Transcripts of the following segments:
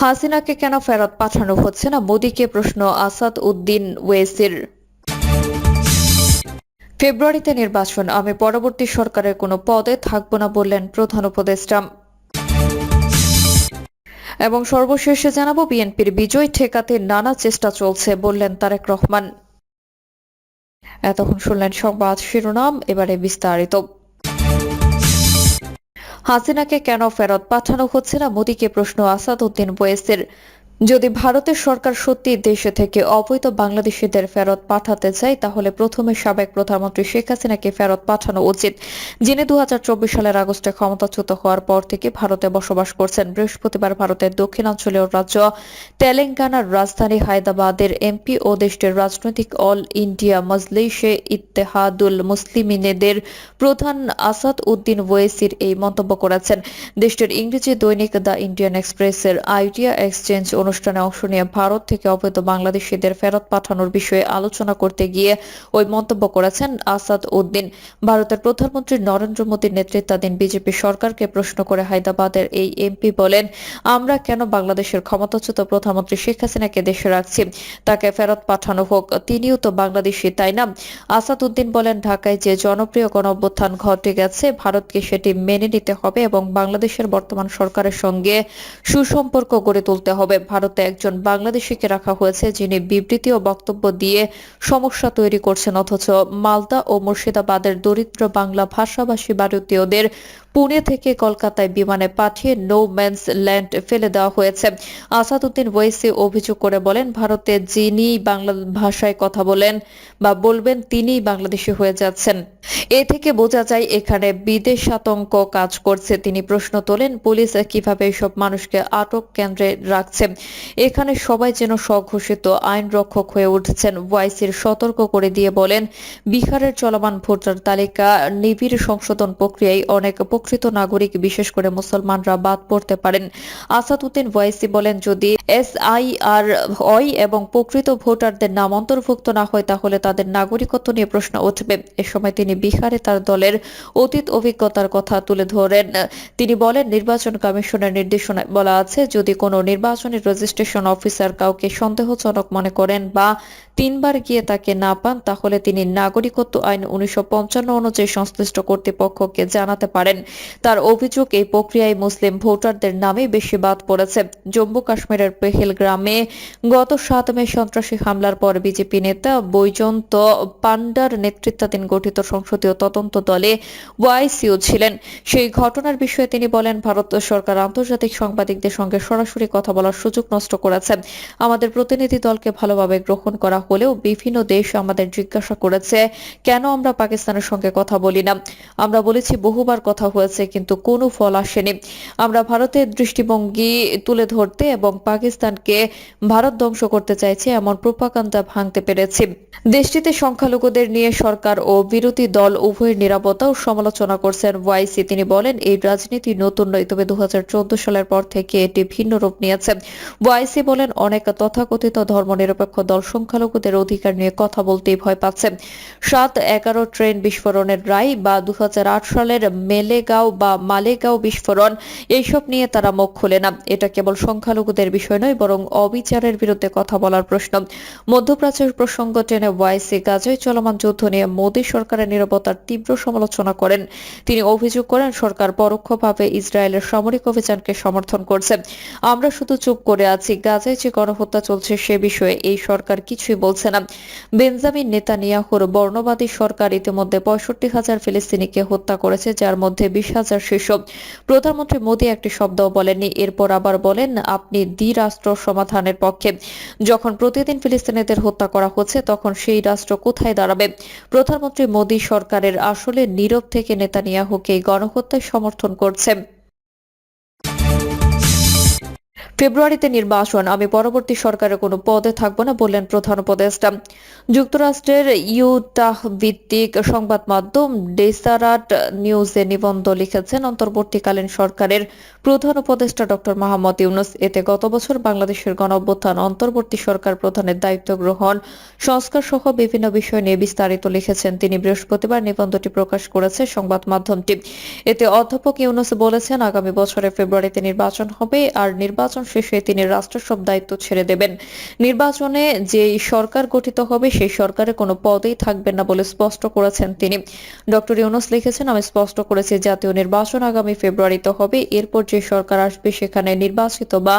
হাসিনাকে কেন ফেরত পাঠানো হচ্ছে না? মোদীকে প্রশ্ন আসাদ উদ্দিন ওয়েসির। ফেব্রুয়ারিতে নির্বাচন। আমি পরবর্তী সরকারের কোনো পদে থাকব না বললেন প্রধান উপদেষ্টা। এবং সর্বশেষে জানাব, বিএনপির বিজয় ঠেকাতে নানা চেষ্টা চলছে বললেন তারেক রহমান। এতক্ষণ শুনলেন সংবাদ শিরোনাম, এবারে বিস্তারিত। হাসিনাকে কেন ফেরত পাঠানো হচ্ছে না মোদীকে প্রশ্ন আসাদ উদ্দিন ওয়েসের যদি ভারতের সরকার সত্যি দেশে থেকে অবৈধ বাংলাদেশিদের ফেরত পাঠাতে চায়, তাহলে প্রথমে সাবেক প্রধানমন্ত্রী শেখ হাসিনাকে ফেরত পাঠানো উচিত, যিনি দু হাজার চব্বিশ সালের আগস্টে ক্ষমতাচ্যুত হওয়ার পর থেকে ভারতে বসবাস করছেন। বৃহস্পতিবার ভারতের দক্ষিণাঞ্চলীয় রাজ্য তেলেঙ্গানার রাজধানী হায়দ্রাবাদের এমপি ও দেশটির রাজনৈতিক অল ইন্ডিয়া মজলিশে ইত্তেহাদুল মুসলিমিনেদের প্রধান আসাদ উদ্দিন ওয়েসির এই মন্তব্য করেছেন। দেশটির ইংরেজি দৈনিক দ্য ইন্ডিয়ান এক্সপ্রেসের আইডিয়া এক্সচেঞ্জ অনুষ্ঠানে অংশ নিয়ে ভারত থেকে অবৈধ বাংলাদেশিদের ফেরত পাঠানোর বিষয়ে আলোচনা করতে গিয়ে ওই মন্তব্য করেছেন আসাদ উদ্দিন। ভারতের প্রধানমন্ত্রী নরেন্দ্র মোদীর নেতৃত্বাধীন বিজেপি সরকারকে প্রশ্ন করে হায়দ্রাবাদের এই এমপি বলেন, আমরা কেন বাংলাদেশের ক্ষমতাচ্যুত প্রধানমন্ত্রী শেখ হাসিনাকে দেশে রাখছি? তাকে ফেরত পাঠানো হোক, তিনিও তো বাংলাদেশি, তাই না? আসাদ উদ্দিন বলেন, ঢাকায় যে জনপ্রিয় গণ অভ্যুত্থান ঘটে গেছে, ভারতকে সেটি মেনে নিতে হবে এবং বাংলাদেশের বর্তমান সরকারের সঙ্গে সুসম্পর্ক গড়ে তুলতে হবে। ভারতে একজন বাংলাদেশিকে রাখা হয়েছে যিনি বিবৃতি ও বক্তব্য দিয়ে সমস্যা তৈরি করছেন, অথচ মালদা ও মুর্শিদাবাদের দরিদ্র বাংলা ভাষাভাষী ভারতীয়দের পুনে থেকে কলকাতায় বিমানে পাঠিয়ে নো ম্যানস ল্যান্ড ফেলে দেওয়া হয়েছে। আসাদুদ্দিন ওয়েসি অভিযোগ করে বলেন, ভারতে যিনি বাংলা ভাষায় কথা বলেন বা বলবেন, তিনিই বাংলাদেশি হয়ে যাচ্ছেন। এ থেকে বোঝা যায়, এখানে বিদেশ আতঙ্ক কাজ করছে। তিনি প্রশ্ন তোলেন, পুলিশ কীভাবে এসব মানুষকে আটক কেন্দ্রে রাখছে? এখানে সবাই যেন স্বঘোষিত, আইন রক্ষক হয়ে উঠছেন। ওয়াইসির সতর্ক করে দিয়ে বলেন, বিহারের চলমান ভোটার তালিকা নিবিড় সংশোধন প্রক্রিয়ায় অনেক প্রকৃত নাগরিক, বিশেষ করে মুসলমানরা বাদ পড়তে পারেন। আসাদউদ্দিন ওয়াইসি বলেন, যদি এসআইআর হয় এবং প্রকৃত ভোটারদের নাম অন্তর্ভুক্ত না হয়, তাহলে তাদের নাগরিকত্ব নিয়ে প্রশ্ন উঠবে। এ সময় তিনি বিহারে তার দলের অতীত অভিজ্ঞতার কথা তুলে ধরেন। তিনি বলেন, নির্বাচন কমিশনের নির্দেশনায় বলা আছে, যদি কোনো নির্বাচনী রেজিস্ট্রেশন অফিসার কাউকে সন্দেহজনক মনে করেন বা তিনবার গিয়ে তাকে না পান, তাহলে তিনি নাগরিকত্ব আইন উনিশশো পঞ্চান্ন অনুযায়ী সংশ্লিষ্ট কর্তৃপক্ষকে জানাতে পারেন। তার অভিযোগ এই প্রক্রিয়ায় মুসলিম ভোটারদের নামে বেশি বাদ পড়েছে। জম্মু কাশ্মীরের পেহেল গ্রামে গত সাত মে সন্ত্রাসী হামলার পর বিজেপি নেতা বৈজন্ত পান্ডার নেতৃত্বাধীন গঠিত সংসদীয় তদন্ত দলে ওয়াইসিও ছিলেন। সেই ঘটনার বিষয়ে তিনি বলেন, ভারত সরকার আন্তর্জাতিক সাংবাদিকদের সঙ্গে সরাসরি কথা বলার সুযোগ নষ্ট করেছে। আমাদের প্রতিনিধি দলকে ভালোভাবে গ্রহণ করা হলেও বিভিন্ন দেশ আমাদের জিজ্ঞাসা করেছে, কেন আমরা পাকিস্তানের সঙ্গে কথা বলি না? আমরা বলেছি, বহুবার কথা হয়েছে, কিন্তু কোনো ফল আসেনি। আমরা ভারতের দৃষ্টিভঙ্গি তুলে ধরতে এবং পাকিস্তানকে ভারত ধ্বংস করতে চাইছে এমন প্রোপাকান্দা ভাঙতে পেরেছি। দেশটিতে সংখ্যালঘুদের নিয়ে সরকার ও বিরোধী দল উভয়ের নিরাপত্তা ও সমালোচনা করছেন ওয়াইসি। তিনি বলেন, এই রাজনীতি নতুন নয়, তবে দু সালের পর থেকে এটি ভিন্ন রূপ নিয়েছে। ওয়াইসি বলেন, অনেক তথাকথিত ধর্মনিরপেক্ষ দল সংখ্যালঘুদের অধিকার নিয়ে কথা বলতেই ভয় পাচ্ছে। সাত এগারো ট্রেন বিস্ফোরণের রায় বা দু হাজার আট সালের মেলেগাঁও বা মালেগাঁও বিস্ফোরণ, এইসব নিয়ে তারা মুখ খুলে না। এটা কেবল সংখ্যালঘুদের বিষয় নয়, বরং অবিচারের বিরুদ্ধে কথা বলার প্রশ্ন। মধ্যপ্রাচ্যের প্রসঙ্গ টেনে ওয়াইসি গাজায় চলমান যুদ্ধ নিয়ে মোদী সরকারের নিরাপত্তার তীব্র সমালোচনা করেন। তিনি অভিযোগ করেন, সরকার পরোক্ষভাবে ইসরায়েলের সামরিক অভিযানকে সমর্থন করছে। আমরা শুধু চুপ করে আছি, গাজায় যে গণহত্যা চলছে সে বিষয়ে এই সরকার কিছুই বলছে না। বেঞ্জামিন নেতানিয়াহুর বর্ণবাদী সরকার ইতিমধ্যে পঁয়ষট্টি হাজার ফিলিস্তিনিকে হত্যা করেছে, যার মধ্যে বিশ হাজার শীর্ষ প্রধানমন্ত্রী মোদী একটি শব্দও বলেননি। এরপর আবার বলেন, আপনি দ্বি রাষ্ট্র সমাধানের পক্ষে। যখন প্রতিদিন ফিলিস্তিনিদের হত্যা করা হচ্ছে, তখন সেই রাষ্ট্র কোথায় দাঁড়াবে? প্রধানমন্ত্রী মোদী সরকারের আসলে নীরব থেকে নেতানিয়াহুকে গণহত্যায় সমর্থন করছে ফেব্রুয়ারিতে নির্বাচন। আমি পরবর্তী সরকারের কোনো পদে থাকব না বললেন প্রধান উপদেষ্টা। যুক্তরাষ্ট্রের ইউটাহ ভিত্তিক সংবাদ মাধ্যম ডেসারাট নিউজে নিবন্ধ লিখেছেন অন্তর্বর্তীকালীন সরকারের প্রধান উপদেষ্টা ডক্টর মাহমদ ইউনুস। এতে গত বছর বাংলাদেশের গণ অভ্যুত্থান অন্তর্বর্তী সরকার প্রধানের দায়িত্ব গ্রহণ সংস্কার সহ বিভিন্ন বিষয় নিয়ে বিস্তারিত লিখেছেন তিনি। বৃহস্পতিবার নিবন্ধটি প্রকাশ করেছে সংবাদ মাধ্যমটি। এতে অধ্যাপক ইউনুস বলেছেন, আগামী বছরের ফেব্রুয়ারিতে নির্বাচন হবে, আর নির্বাচন শেষে তিনি রাষ্ট্রের সব দায়িত্ব ছেড়ে দেবেন। নির্বাচনে যে সরকার গঠিত হবে, সেই সরকারে কোনো পদেই থাকবেন না বলে স্পষ্ট করেছেন তিনি। ডক্টর ইউনুস লিখেছেন, আমি স্পষ্ট করেছি, জাতীয় নির্বাচন আগামী ফেব্রুয়ারিতে হবে। এরপর যে সরকার আসবে, সেখানে নির্বাচিত বা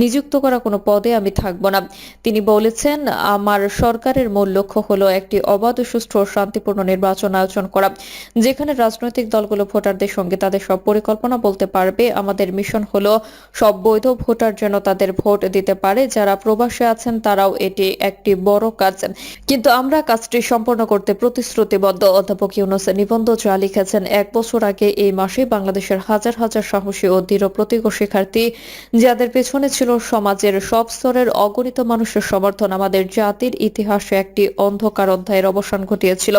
নিযুক্ত করা কোনো পদে আমি থাকব না। তিনি বলেছেন, আমার সরকারের মূল লক্ষ্য হলো একটি অবাধ, সুষ্ঠু ও শান্তিপূর্ণ নির্বাচন আয়োজন করা। যেখানে রাজনৈতিক দলগুলো ভোটারদের সঙ্গে তাদের সব পরিকল্পনা বলতে পারবে। আমাদের মিশন হলো সব বৈধ ভোটার যেন তাদের ভোট দিতে পারে। যারা প্রবাসে আছেন, তারাও এটি একটি বড় কাজ। কিন্তু আমরা কাজটি সম্পন্ন করতে প্রতিশ্রুতিবদ্ধ। অধ্যাপক ইউনুস নিবন্ধ যা লিখেছেন, এক বছর আগে এই মাসে বাংলাদেশের হাজার হাজার সাহসী ও দৃঢ় প্রতিজ্ঞ শিক্ষার্থী, যাদের পেছনে ছিল সমাজের সব স্তরের অগণিত মানুষের সমর্থন, আমাদের জাতির ইতিহাসে একটি অন্ধকার অধ্যায়ের অবসান ঘটিয়েছিল।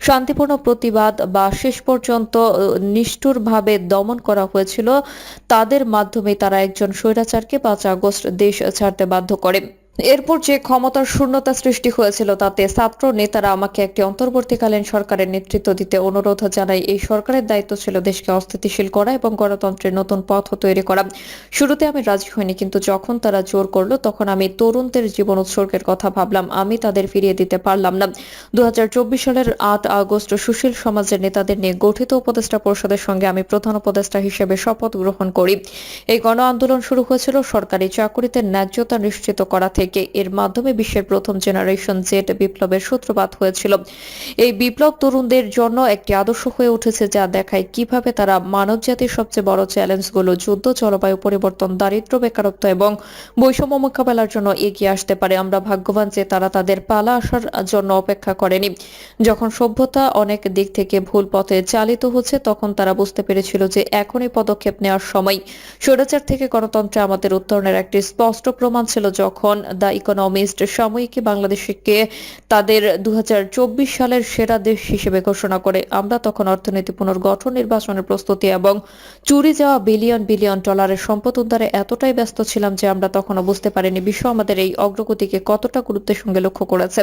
শান্তিপূর্ণ প্রতিবাদ বা শেষ পর্যন্ত নিষ্ঠুরভাবে দমন করা হয়েছিল, তাদের মাধ্যমে তারা একজন স্বৈরাচারকে পাঁচ আগস্ট দেশ ছাড়তে বাধ্য করে। এরপর যে ক্ষমতার শূন্যতা সৃষ্টি হয়েছিল তাতে ছাত্র নেতারা আমাকে একটি অন্তর্বর্তীকালীন সরকারের নেতৃত্ব দিতে অনুরোধ জানাই এই সরকারের দায়িত্ব ছিল দেশকে অস্থিতিশীল করা এবং গণতন্ত্রের নতুন পথ তৈরি করা। শুরুতে আমি রাজি হইনি, কিন্তু যখন তারা জোর করল, তখন আমি তরুণদের জীবন উৎসর্গের কথা ভাবলাম। আমি তাদের ফিরিয়ে দিতে পারলাম না। দু হাজার চব্বিশ সালের আট আগস্ট সুশীল সমাজের নেতাদের নিয়ে গঠিত উপদেষ্টা পরিষদের সঙ্গে আমি প্রধান উপদেষ্টা হিসেবে শপথ গ্রহণ করি। এই গণ আন্দোলন শুরু হয়েছিল সরকারি চাকুরিতে ন্যায্যতা নিশ্চিত করা থেকে। এর মাধ্যমে বিশ্বের প্রথম জেনারেশন জেট বিপ্লবের সূত্রপাত হয়েছিল। এই বিপ্লব তরুণদের জন্য একটি আদর্শ হয়ে উঠেছে যা দেখায় কীভাবে তারা মানবজাতির সবচেয়ে বড় চ্যালেঞ্জগুলো যুদ্ধ, জলবায়ু পরিবর্তন, দারিদ্র্য, বেকারত্ব এবং বৈষম্য মোকাবেলার জন্য এগিয়ে আসতে পারে। আমরা ভাগ্যবান যে তারা তাদের পালা আসার জন্য অপেক্ষা করেনি। যখন সভ্যতা অনেক দিক থেকে ভুল পথে চালিত হচ্ছে, তখন তারা বুঝতে পেরেছিল যে এখনই পদক্ষেপ নেওয়ার সময়। স্বৈরাচার থেকে গণতন্ত্রে আমাদের উত্তরণের একটি স্পষ্ট প্রমাণ ছিল যখন দ্য ইকোনমিস্ট সাময়িকী বাংলাদেশকে তাদের দুই হাজার চব্বিশ সালের সেরা দেশ হিসেবে ঘোষণা করে। আমরা তখন অর্থনীতি পুনর্গঠন, নির্বাচনের প্রস্তুতি এবং চুরি যাওয়া বিলিয়ন বিলিয়ন ডলারের সম্পদ উদ্ধারে এতটাই ব্যস্ত ছিলাম যে আমরা তখনও বুঝতে পারিনি বিশ্ব আমাদের এই অগ্রগতিকে কতটা গুরুত্বের সঙ্গে লক্ষ্য করেছে।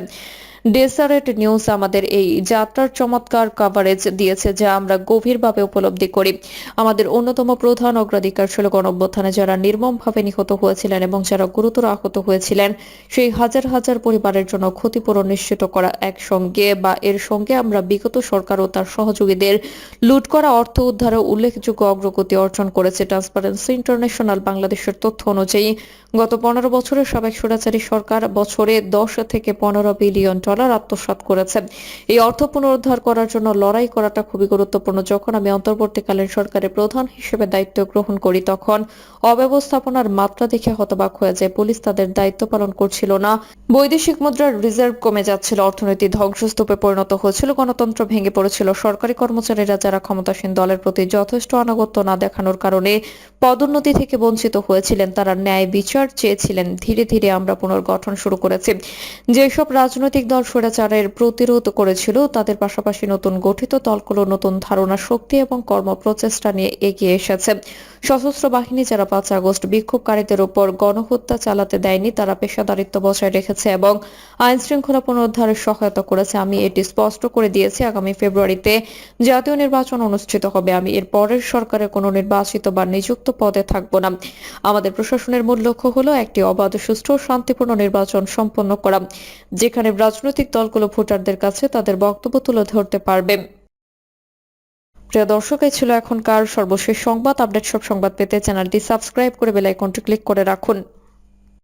ডেসারেট নিউজ আমাদের এই যাত্রার চমৎকার কভারেজ দিয়েছে যা আমরা গভীরভাবে উপলব্ধি করি। আমাদের অন্যতম প্রধান অগ্রাধিকার ছিল গণঅভ্যুত্থানে যারা নির্মমভাবে নিহত হয়েছিলেন এবং যারা গুরুতর আহত হয়েছিলেন, সেই হাজার হাজার পরিবারের জন্য ক্ষতিপূরণ নিশ্চিত করা একসঙ্গে বা এর সঙ্গে আমরা বিগত সরকার ও তার সহযোগীদের লুট করা অর্থ উদ্ধারে উল্লেখযোগ্য অগ্রগতি অর্জন করেছে ট্রান্সপারেন্সি ইন্টারন্যাশনাল বাংলাদেশের তথ্য অনুযায়ী। গত পনেরো বছরের সাবেক স্বৈরাচারী সরকার বছরে দশ থেকে পনেরো বিলিয়ন ডলার আত্মসাৎ করেছে এই অর্থ পুনরুদ্ধার করার জন্য লড়াই করাটা খুবই গুরুত্বপূর্ণ। যখন আমি অন্তর্বর্তীকালীন সরকারের প্রধান হিসেবে দায়িত্ব গ্রহণ করি, তখন অব্যবস্থাপনার মাত্রা দেখে হতবাক হয়ে যায়। পুলিশ তাদের দায়িত্ব পালন করছিল না। বৈদেশিক মুদ্রার রিজার্ভ কমে যাচ্ছিল। অর্থনীতি ধ্বংসস্তূপে পরিণত হয়েছিল। গণতন্ত্র ভেঙে পড়েছিল। সরকারি কর্মচারীরা যারা ক্ষমতাসীন দলের প্রতি যথেষ্ট আনুগত্য না দেখানোর কারণে পদোন্নতি থেকে বঞ্চিত হয়েছিলেন। তারা ন্যায় বিচার চেয়েছিলেন। ধীরে ধীরে আমরা পুনর্গঠন শুরু করেছি। যেসব রাজনৈতিক দল স্বৈরাচারের প্রতিরোধ করেছিল। তাদের পাশাপাশি নতুন গঠিত দলগুলো, নতুন ধারণা, শক্তি এবং কর্ম প্রচেষ্টা নিয়ে এগিয়ে এসেছে। সশস্ত্র বাহিনী যারা পাঁচ আগস্ট বিক্ষোভকারীদের উপর গণহত্যা চালাতে দেয়নি, তারা পেশাদারিত্ব বজায় রেখেছে এবং আইন শৃঙ্খলা পুনরুদ্ধারের সহায়তা করেছে। আমি এটি স্পষ্ট করে দিয়েছি, আগামী ফেব্রুয়ারিতে জাতীয় নির্বাচন অনুষ্ঠিত হবে। আমি এর পরের সরকারের কোনো নির্বাচিত বা নিযুক্ত পদে থাকব না। আমাদের প্রশাসনের মূল লক্ষ্য হলো একটি অবাধ, সুষ্ঠু শান্তিপূর্ণ নির্বাচন সম্পন্ন করা, যেখানে রাজনৈতিক দলগুলো ভোটারদের কাছে তাদের বক্তব্য তুলে ধরতে পারবে। প্রিয় দর্শক, এই ছিল এখনকার সর্বশেষ সংবাদ। আপডেট সব সংবাদ পেতে চ্যানেলটি সাবস্ক্রাইব করে বেল আইকনটি ক্লিক করে রাখুন।